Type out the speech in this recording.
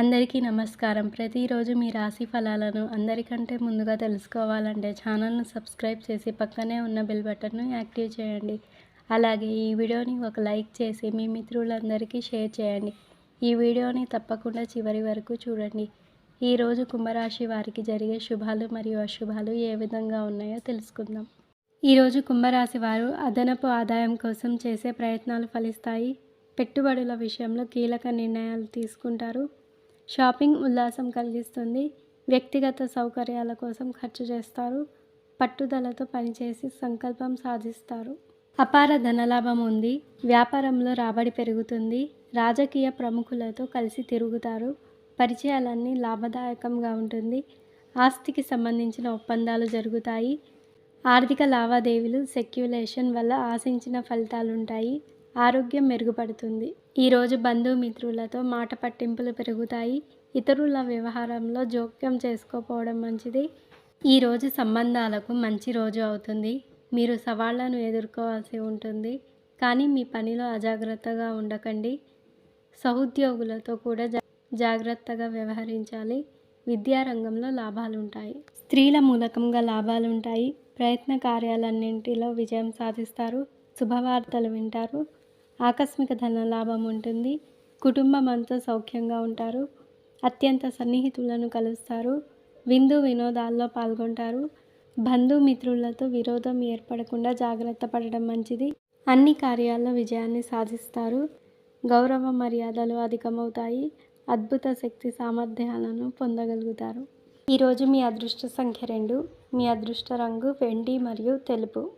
అందరికీ నమస్కారం. ప్రతిరోజు మీ రాశి ఫలాలను అందరికంటే ముందుగా తెలుసుకోవాలంటే ఛానల్ను సబ్స్క్రైబ్ చేసి పక్కనే ఉన్న బెల్ బటన్ను యాక్టివ్ చేయండి. అలాగే ఈ వీడియోని ఒక లైక్ చేసి మీ మిత్రులందరికీ షేర్ చేయండి. ఈ వీడియోని తప్పకుండా చివరి వరకు చూడండి. ఈరోజు కుంభరాశి వారికి జరిగే శుభాలు మరియు అశుభాలు ఏ విధంగా ఉన్నాయో తెలుసుకుందాం. ఈరోజు కుంభరాశి వారు అదనపు ఆదాయం కోసం చేసే ప్రయత్నాలు ఫలిస్తాయి. పెట్టుబడుల విషయంలో కీలక నిర్ణయాలు తీసుకుంటారు. షాపింగ్ ఉల్లాసం కలిగిస్తుంది. వ్యక్తిగత సౌకర్యాల కోసం ఖర్చు చేస్తారు. పట్టుదలతో పనిచేసి సంకల్పం సాధిస్తారు. అపార ధనలాభం ఉంది. వ్యాపారంలో రాబడి పెరుగుతుంది. రాజకీయ ప్రముఖులతో కలిసి తిరుగుతారు. పరిచయాలన్నీ లాభదాయకంగా ఉంటుంది. ఆస్తికి సంబంధించిన ఒప్పందాలు జరుగుతాయి. ఆర్థిక లావాదేవీలు సెక్యులేషన్ వల్ల ఆశించిన ఫలితాలుంటాయి. ఆరోగ్యం మెరుగుపడుతుంది. ఈరోజు బంధుమిత్రులతో మాట పట్టింపులు పెరుగుతాయి. ఇతరుల వ్యవహారంలో జోక్యం చేసుకోపోవడం మంచిది. ఈరోజు సంబంధాలకు మంచి రోజు అవుతుంది. మీరు సవాళ్ళను ఎదుర్కోవాల్సి ఉంటుంది. కానీ మీ పనిలో అజాగ్రత్తగా ఉండకండి. సహోద్యోగులతో కూడా జా జాగ్రత్తగా వ్యవహరించాలి. విద్యారంగంలో లాభాలుంటాయి. స్త్రీల మూలకంగా లాభాలుంటాయి. ప్రయత్న కార్యాలన్నింటిలో విజయం సాధిస్తారు. శుభవార్తలు వింటారు. ఆకస్మిక ధన లాభం ఉంటుంది. కుటుంబం అంతా సౌఖ్యంగా ఉంటారు. అత్యంత సన్నిహితులను కలుస్తారు. విందు వినోదాల్లో పాల్గొంటారు. బంధుమిత్రులతో విరోధం ఏర్పడకుండా జాగ్రత్త పడడం మంచిది. అన్ని కార్యాల్లో విజయాన్ని సాధిస్తారు. గౌరవ మర్యాదలు అధికమవుతాయి. అద్భుత శక్తి సామర్థ్యాలను పొందగలుగుతారు. ఈరోజు మీ అదృష్ట సంఖ్య రెండు. మీ అదృష్ట రంగు వెండి మరియు తెలుపు.